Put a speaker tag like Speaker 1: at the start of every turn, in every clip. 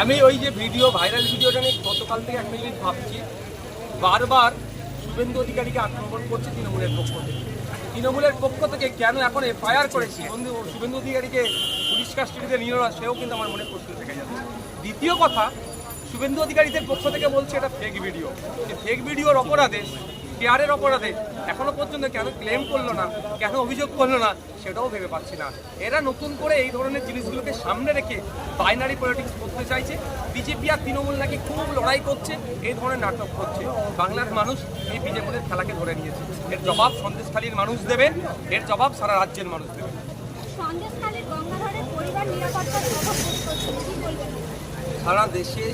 Speaker 1: আমি ওই যে ভিডিও ভাইরাল ভিডিওটা নিয়ে গতকাল থেকে এক মিনিট ভাবছি। বারবার শুভেন্দু অধিকারীকে আক্রমণ করছে তৃণমূলের পক্ষ থেকে। তৃণমূলের পক্ষ থেকে কেন এখন এফআইআর করেছি? শুভেন্দু শুভেন্দু অধিকারীকে পুলিশ কাস্টডিতে নিল না সেও কিন্তু আমার মনে প্রশ্ন থেকে যাচ্ছে। দ্বিতীয় কথা, শুভেন্দু অধিকারীদের পক্ষ থেকে বলছে এটা ফেক ভিডিও ফেক ভিডিওর অপরাধে কেয়ারের অপরাধে। এখনও পর্যন্ত কেন ক্লেম করল না, কেন অভিযোগ করল না, সেটাও ভেবে পাচ্ছি না। এরা নতুন করে এই ধরনের জিনিসগুলোকে সামনে রেখে বাইনারি পলিটিক্স করতে চাইছে। বিজেপি আর তৃণমূল নাকি খুব লড়াই করছে, এই ধরনের নাটক করছে। বাংলার মানুষ এই বিজেপির খেলাকে ধরে নিয়েছে। এর জবাব সন্দেশখালীর মানুষ দেবেন এর জবাব সারা রাজ্যের মানুষ দেবেন
Speaker 2: সন্দেশখালীর গঙ্গাধরের পরিবার নিরাপত্তার কথা পোস্ট করছে কি বলবেন
Speaker 1: সারা দেশে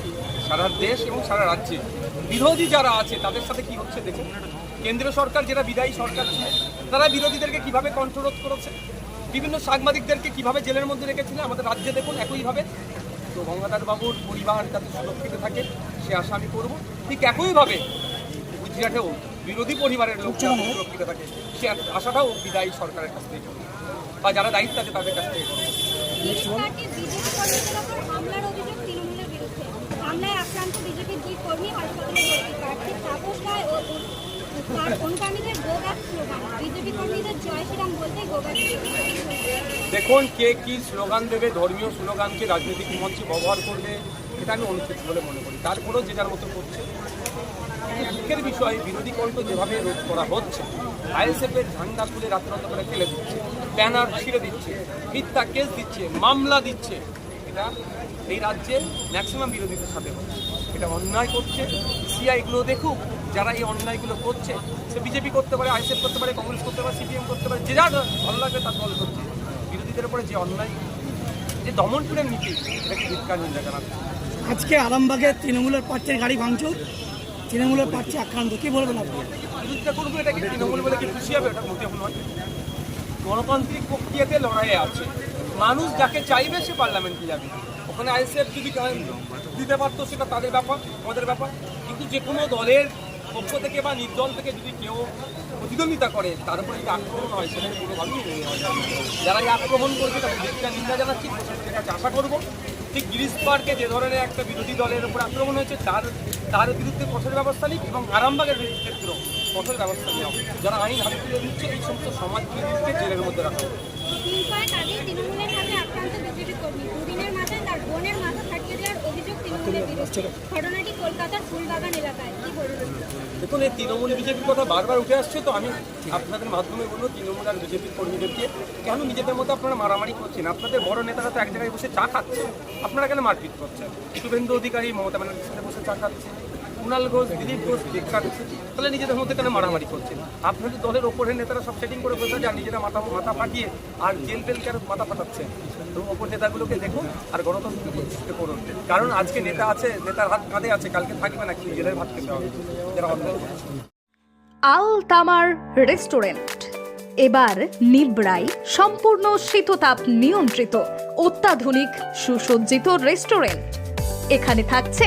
Speaker 1: সারা দেশ এবং সারা রাজ্যে। বিরোধী যারা আছে তাদের সাথে কি হচ্ছে দেখুন কেন্দ্রীয় সরকার যেটা বিদায়ী সরকার ছিল তারা বিরোধীদেরকে কীভাবে কন্ট্রোল করেছে? বিভিন্ন সাংবাদিকদেরকে কীভাবে জেলের মধ্যে রেখেছিল? আমাদের রাজ্যে দেখুন একইভাবে। তো গঙ্গাধর বাবুর পরিবার যাতে সুরক্ষিত থাকে সে আশা আমি করব। ঠিক একইভাবে গুজরাটেও বিরোধী পরিবারের লোক সুরক্ষিত থাকে সে আশাটাও বিদায়ী সরকারের কাছ থেকে। বা যারা দায়িত্ব আছে তাদের কাছ থেকে করব।
Speaker 2: ইস্টাকে বিজেপি কর্মীদের ওপর হামলার অভিযোগ তৃণমূলের বিরুদ্ধে হামলায় আক্রান্ত বিজেপির দুই কর্মী হাসপাতালে ভর্তি প্রার্থী তাপস রায় ও তার অনুগামীদের গোব্যাক স্লোগান। বিজেপি কর্মীদের জয় শ্রীরাম বলতে গোব্যাক
Speaker 1: দেখুন, কে কি স্লোগান দেবে, ধর্মীয় স্লোগানকে রাজনৈতিক মঞ্চে ব্যবহার করবে, এটা আমি অনুচিত বলে মনে করি। তারপরেও যে যার মতো করছে। দুঃখের বিষয়, বিরোধী কণ্ঠ যেভাবে রোধ করা হচ্ছে, আইএসএফের ঝান্ডা তুলে রাত্রান্ত করে ফেলে দিচ্ছে, ব্যানার ছিঁড়ে দিচ্ছে, মিথ্যা কেস দিচ্ছে, মামলা দিচ্ছে এটা এই রাজ্যে ম্যাক্সিমাম বিরোধীদের সাথে হচ্ছে। এটা অন্যায় করছে সিআইগুলো দেখুক যারা এই অন্যায়গুলো করছে সে বিজেপি করতে পারে আইএসএফ করতে পারে কংগ্রেস করতে পারে সিপিএম করতে পারে যে যা ভালো লাগবে তার দল করছে। বিরোধীদের উপরে যে অন্যায় যে দমন পীড়ন নীতি এটাকে ধিক্কার নিন্দা জানাচ্ছে
Speaker 3: আজকে আরামবাগে তৃণমূলের প্রার্থীর গাড়ি ভাঙচুর তৃণমূলের প্রার্থী আক্রান্ত কি বলবেন আপনি?
Speaker 1: বিরোধিতা করবে এটাকে তৃণমূল বলে কি খুশি হবে? এটা মোটেও নয়। গণতান্ত্রিক প্রক্রিয়াতে লড়াইয়ে আছে। মানুষ যাকে চাইবে সে পার্লামেন্টে যাবে। ওখানে আইসিএফ যদি দিতে পারতো, সেটা তাদের ব্যাপার, আমাদের ব্যাপার। কিন্তু যে কোনো দলের পক্ষ থেকে বা নির্দল থেকে যদি কেউ প্রতিদ্বন্দ্বিতা করে, তার উপরে যদি আক্রমণ হয়, সেটা কোনোভাবেই মেনে যারা এই আক্রমণ করবে, তাদের দিকটা নিন্দা জানাচ্ছি কাছে আশা করব ঠিক গিরিশ পার্কে যে ধরনের একটা বিরোধী দলের উপর আক্রমণ হয়েছে, তার তার বিরুদ্ধে কঠোর ব্যবস্থা নিক এবং আরামবাগের ক্ষেত্রেও কঠোর ব্যবস্থা নেওয়া হোক। যারা আইন হাতে তুলে দিচ্ছে এই সমস্ত সমাজ বিরোধীকে জেলের মধ্যে রাখা হোক। দেখুন এই তৃণমূল বিজেপির কথা বারবার উঠে আসছে তো আমি আপনাদের মাধ্যমে বলব তৃণমূল আর বিজেপির কর্মীদেরকে কেন নিজেদের মধ্যে আপনারা মারামারি করছেন? আপনাদের বড় নেতারা তো এক জায়গায় বসে চা খাচ্ছে। আপনারা কেন মারপিট করছেন? শুভেন্দু অধিকারী মমতা ব্যানার্জির সাথে বসে চা খাচ্ছে। কুণাল ঘোষ, দিলীপ ঘোষ কাটছে তাহলে নিজেদের মধ্যে কেন মারামারি করছেন? আপনাদের দলের ওপরের নেতারা সব সেটিং করে বসে যান নিজেরা মাথা মাথা ফাটিয়ে আর জেল টেল কেন মাথা ফাটাচ্ছেন? তো ওপর নেতাগুলোকে দেখুন আর গণতন্ত্রকে করুন। কারণ আজকে নেতা আছে, নেতার হাত কাঁধে আছে, কালকে থাকবে না কি জেলের ভাত খেতে হবে। যারা
Speaker 4: আল তামার রেস্টুরেন্ট। এবার নিবড়াই সম্পূর্ণ শীততাপ নিয়ন্ত্রিত, অত্যাধুনিক, সুসজ্জিত রেস্টুরেন্ট। এখানে থাকছে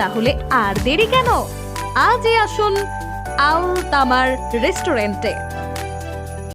Speaker 4: তাহলে আর দেরি কেন? আজই আসুন আল তামার রেস্টুরেন্টে।